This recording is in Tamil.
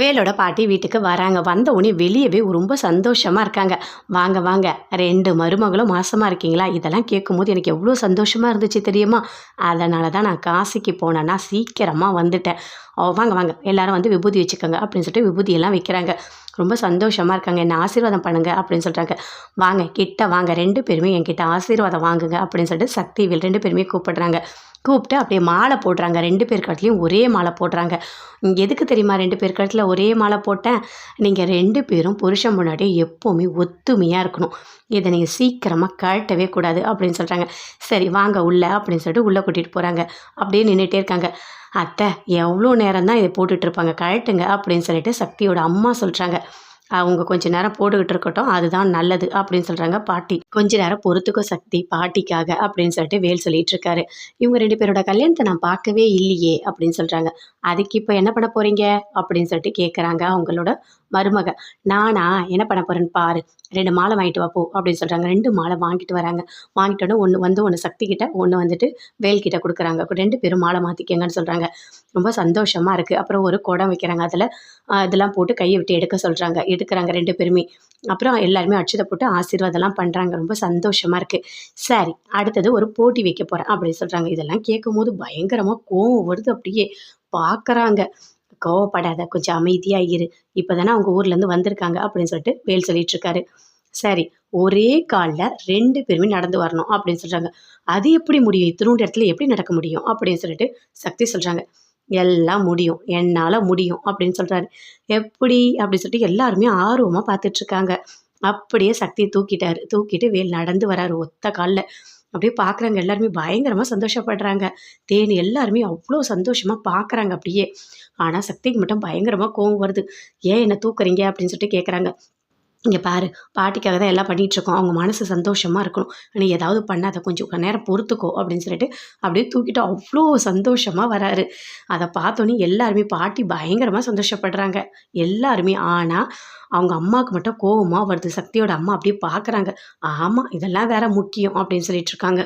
வேலோட பாட்டி வீட்டுக்கு வராங்க. வந்த உடனே வெளியவே ரொம்ப சந்தோஷமாக இருக்காங்க. வாங்க வாங்க. ரெண்டு மருமகளும் மாசமாக இருக்கீங்களா? இதெல்லாம் கேட்கும்போது எனக்கு எவ்வளோ சந்தோஷமாக இருந்துச்சு தெரியுமா? அதனால தான் நான் காசிக்கு போனேன்னா சீக்கிரமாக வந்துட்டேன். ஓ வாங்க வாங்க. எல்லாரும் வந்து விபூதி வச்சுக்கோங்க அப்படின்னு சொல்லிட்டு விபூதியெல்லாம் வைக்கிறாங்க. ரொம்ப சந்தோஷமாக இருக்காங்க. என்னை ஆசீர்வாதம் பண்ணுங்க அப்படின்னு சொல்கிறாங்க வாங்க கிட்ட வாங்க. ரெண்டு பேருமே என்கிட்ட ஆசீர்வாதம் வாங்குங்க அப்படின்னு சொல்லிட்டு சக்திவேல் ரெண்டு பேருமே கூப்பிடுறாங்க. கூப்பிட்டு அப்படியே மாலை போடுறாங்க. ரெண்டு பேர் கழுத்துலையும் ஒரே மாலை போடுறாங்க. எதுக்கு தெரியுமா? ரெண்டு பேர் கழுத்தில் ஒரே மாலை போட்டேன். நீங்கள் ரெண்டு பேரும் புருஷன் முன்னாடியே எப்போவுமே ஒத்துமையாக இருக்கணும். இதை நீங்கள் சீக்கிரமாக கழட்டவே கூடாது அப்படின்னு சொல்கிறாங்க சரி வாங்க உள்ள அப்படின்னு சொல்லிட்டு உள்ளே கூட்டிகிட்டு போகிறாங்க அப்படியே நின்றுட்டே இருக்காங்க. அத்தை எவ்வளோ நேரம் தான் இதை போட்டுட்ருப்பாங்க கழட்டுங்க அப்படின்னு சொல்லிட்டு சக்தியோட அம்மா சொல்கிறாங்க அவங்க கொஞ்ச நேரம் போட்டுக்கிட்டு இருக்கட்டும் அதுதான் நல்லது அப்படின்னு சொல்கிறாங்க பாட்டி. கொஞ்ச நேரம் பொறுத்துக்கோ சக்தி பாட்டிக்காக அப்படின்னு சொல்லிட்டு வேல் சொல்லிட்டு இருக்காரு. இவங்க ரெண்டு பேரோட கல்யாணத்தை நான் பார்க்கவே இல்லையே அப்படின்னு சொல்கிறாங்க அதுக்கு இப்போ என்ன பண்ண போகிறீங்க அப்படின்னு சொல்லிட்டு கேட்குறாங்க அவங்களோட மருமக நானா என்ன பண்ண போகிறேன்னு பாரு. ரெண்டு மாலை வாங்கிட்டு வா போ அப்படின்னு சொல்கிறாங்க ரெண்டு மாலை வாங்கிட்டு வராங்க. வாங்கிட்டோன்னே ஒன்று வந்து ஒன்று சக்தி கிட்ட ஒன்று வந்துட்டு வேல் கிட்ட கொடுக்குறாங்க. ரெண்டு பேரும் மாலை மாற்றிக்கங்கன்னு சொல்கிறாங்க ரொம்ப சந்தோஷமாக இருக்குது அப்புறம் ஒரு குடம் வைக்கிறாங்க. அதில் இதெல்லாம் போட்டு கையை விட்டு எடுக்க சொல்கிறாங்க எடுக்கிறாங்க ரெண்டு பேருமே. அப்புறம் எல்லாருமே அச்சுதை போட்டு ஆசீர்வாதம்லாம் பண்ணுறாங்க ரொம்ப சந்தோஷமாக இருக்குது சரி அடுத்தது ஒரு போட்டி வைக்க போகிறேன் அப்படின்னு சொல்கிறாங்க இதெல்லாம் கேட்கும் போது பயங்கரமாக கோவம் வருது அப்படியே. பார்க்குறாங்க கோவப்படாத கொஞ்சம் அமைதியாக இரு. இப்போ தானே அவங்க ஊர்லேருந்து வந்திருக்காங்க அப்படின்னு சொல்லிட்டு வேல் சொல்லிட்டு இருக்காரு. சரி ஒரே காலில் ரெண்டு பேருமே நடந்து வரணும் அப்படின்னு சொல்கிறாங்க அது எப்படி முடியும்? இத்தினோண்டு இடத்துல எப்படி நடக்க முடியும்? அப்படின்னு சொல்லிட்டு சக்தி சொல்கிறாங்க எல்லாம் முடியும். என்னால் முடியும் அப்படின்னு சொல்கிறாரு எப்படி? அப்படின்னு சொல்லிட்டு எல்லாருமே ஆர்வமாக பார்த்துட்ருக்காங்க அப்படியே சக்தியை தூக்கிட்டாரு. தூக்கிட்டு வேல் நடந்து வராரு ஒத்த காலில். அப்படியே பார்க்குறாங்க எல்லாருமே பயங்கரமாக சந்தோஷப்படுறாங்க. தேனி எல்லாருமே அவ்வளோ சந்தோஷமாக பார்க்குறாங்க அப்படியே. ஆனால் சக்திக்கு மட்டும் பயங்கரமாக கோவம் வருது. ஏன் என்ன தூக்குறீங்க? அப்படின்னு சொல்லிட்டு கேட்குறாங்க இங்கே பாரு பாட்டிக்காக தான் எல்லாம் பண்ணிகிட்ருக்கோம் அவங்க மனசு சந்தோஷமாக இருக்கணும். நீ ஏதாவது பண்ணாத கொஞ்சம் நேரம் பொறுத்துக்கோ அப்படின்னு சொல்லிட்டு அப்படியே தூக்கிட்டு அவ்வளோ சந்தோஷமாக வராரு. அதை பார்த்தோன்னே எல்லாருமே பாட்டி பயங்கரமாக சந்தோஷப்படுறாங்க. எல்லாருமே. ஆனால் அவங்க அம்மாவுக்கு மட்டும் கோவமாக வருது. சக்தியோட அம்மா அப்படியே பார்க்குறாங்க ஆமாம் இதெல்லாம் வேற முக்கியம் அப்படின்னு சொல்லிட்டு இருக்காங்க.